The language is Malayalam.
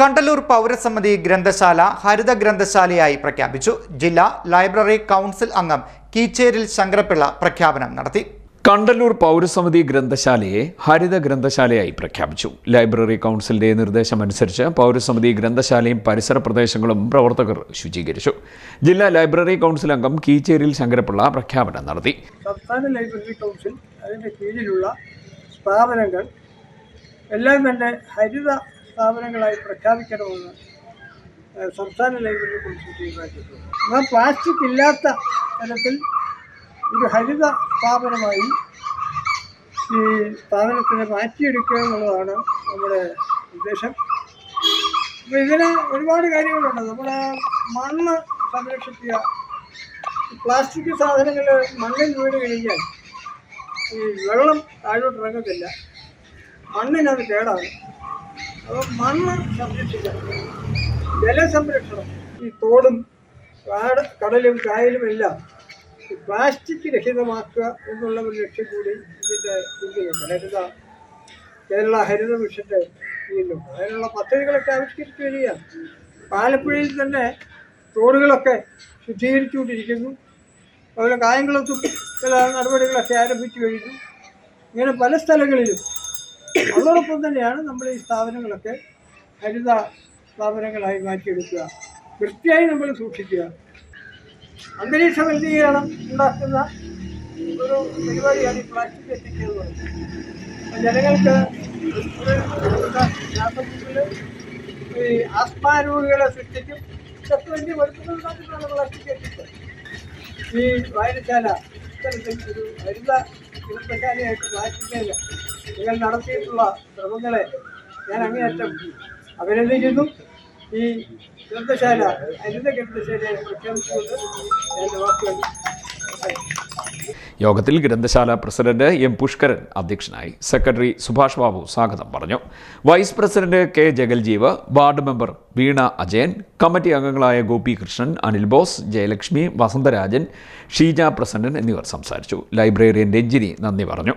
കണ്ടലൂർ പൗരസമിതി ഗ്രന്ഥശാല ഹരിത ഗ്രന്ഥശാലയായി പ്രഖ്യാപിച്ചു. ജില്ലാ ലൈബ്രറി കൗൺസിൽ അംഗം കീച്ചേരിൽ ശങ്കരപ്പിള്ള പ്രഖ്യാപനം നടത്തി. കണ്ടല്ലൂർ പൗരസമിതി ഗ്രന്ഥശാലയെ ഹരിത ഗ്രന്ഥശാലയായി പ്രഖ്യാപിച്ചു. ലൈബ്രറി കൗൺസിലിന്റെ നിർദ്ദേശമനുസരിച്ച് പൗരസമിതി ഗ്രന്ഥശാലയും പരിസര പ്രദേശങ്ങളും പ്രവർത്തകർ ശുചീകരിച്ചു. ജില്ലാ ലൈബ്രറി കൗൺസിൽ അംഗം കീച്ചേരിൽ ശങ്കരപ്പിള്ള പ്രഖ്യാപനം നടത്തി. സംസ്ഥാന ലൈബ്രറി കൗൺസിൽ അതിന്റെ കീഴിലുള്ള സ്ഥാപനങ്ങൾ എല്ലാം തന്നെ ഹരിത സ്ഥാപനങ്ങളായി പ്രഖ്യാപിക്കണമെന്ന് സംസ്ഥാന ലൈബ്രറി കൗൺസിൽ തീരുമാനിച്ചിട്ടുണ്ട്. എന്നാൽ പ്ലാസ്റ്റിക് ഇല്ലാത്ത തരത്തിൽ ഒരു ഹരിത സ്ഥാപനമായി ഈ സ്ഥാപനത്തിനെ മാറ്റിയെടുക്കുക എന്നുള്ളതാണ് നമ്മുടെ ഉദ്ദേശം. അപ്പോൾ ഇതിന് ഒരുപാട് കാര്യങ്ങളുണ്ട്. നമ്മുടെ മണ്ണ് സംരക്ഷിക്കുക പ്ലാസ്റ്റിക് സാധനങ്ങൾ മണ്ണിൽ വീട് കഴിഞ്ഞാൽ ഈ വെള്ളം താഴോട്ട് ഇറങ്ങത്തില്ല മണ്ണിനത് കേടാണ്. മണ്ണ് സംരക്ഷിക്കണം. ജലസംരക്ഷണം ഈ തോടും കാട് കടലും കായലും എല്ലാം പ്ലാസ്റ്റിക് രഹിതമാക്കുക എന്നുള്ള ഒരു ലക്ഷ്യം കൂടി ഇതിന്റെ ഇതിലുണ്ട് ഹരിത കേരള ഹരിത മിഷന്റെ ഇതിലുണ്ട് അതിനുള്ള പദ്ധതികളൊക്കെ ആവിഷ്കരിച്ചു വരികയാണ്. ആലപ്പുഴയിൽ തന്നെ തോടുകളൊക്കെ ശുദ്ധീകരിച്ചുകൊണ്ടിരിക്കുന്നു. അതുപോലെ കായംകുളത്തും ചില നടപടികളൊക്കെ ആരംഭിച്ചു കഴിഞ്ഞു. ഇങ്ങനെ പല സ്ഥലങ്ങളിലും അതോടൊപ്പം തന്നെയാണ് നമ്മൾ ഈ സ്ഥാപനങ്ങളൊക്കെ ഹരിത സ്ഥാപനങ്ങളായി മാറ്റിയെടുക്കുക. വൃത്തിയായി നമ്മൾ സൂക്ഷിക്കുക. അന്തരീക്ഷ മലിനീകരണം ഉണ്ടാക്കുന്ന ഒരു പരിപാടിയാണ് ഈ പ്ലാസ്റ്റിക് എത്തിക്കുന്നത് ജനങ്ങൾക്ക് ഈ ആസ്മാ രോഗികളെ സൃഷ്ടിക്കും. ഇതൊക്കെ വലിയ വരുത്തുന്നുണ്ടാക്കുന്നതാണ് പ്ലാസ്റ്റിക് എത്തിക്കുക ഈ വായനശാല ഇത്തരത്തിൽ ഒരു ഹരിത ഗ്രന്ഥശാലയായിട്ട് മാറ്റുന്നതിന് നിങ്ങൾ നടത്തിയിട്ടുള്ള ശ്രമങ്ങളെ ഞാൻ അങ്ങേയറ്റം അഭിനന്ദിക്കുന്നു. ഈ ഗ്രന്ഥശാല ഹരിത ഗ്രന്ഥശാലയെ പ്രഖ്യാപിച്ചുകൊണ്ട് എന്റെ വാക്കുകൾ യോഗത്തിൽ ഗ്രന്ഥശാല പ്രസിഡന്റ് എം പുഷ്കരൻ അധ്യക്ഷനായി സെക്രട്ടറി സുഭാഷ് ബാബു സ്വാഗതം പറഞ്ഞു. Vice president K Jagaljeev ward member Veena Ajayan committee അംഗങ്ങളായ ഗോപികൃഷ്ണൻ അനിൽ ബോസ് ജയലക്ഷ്മി വസന്തരാജൻ ഷീജ പ്രസന്നൻ എന്നിവർ സംസാരിച്ചു. ലൈബ്രറിയൻ രഞ്ജിനി നന്ദി പറഞ്ഞു.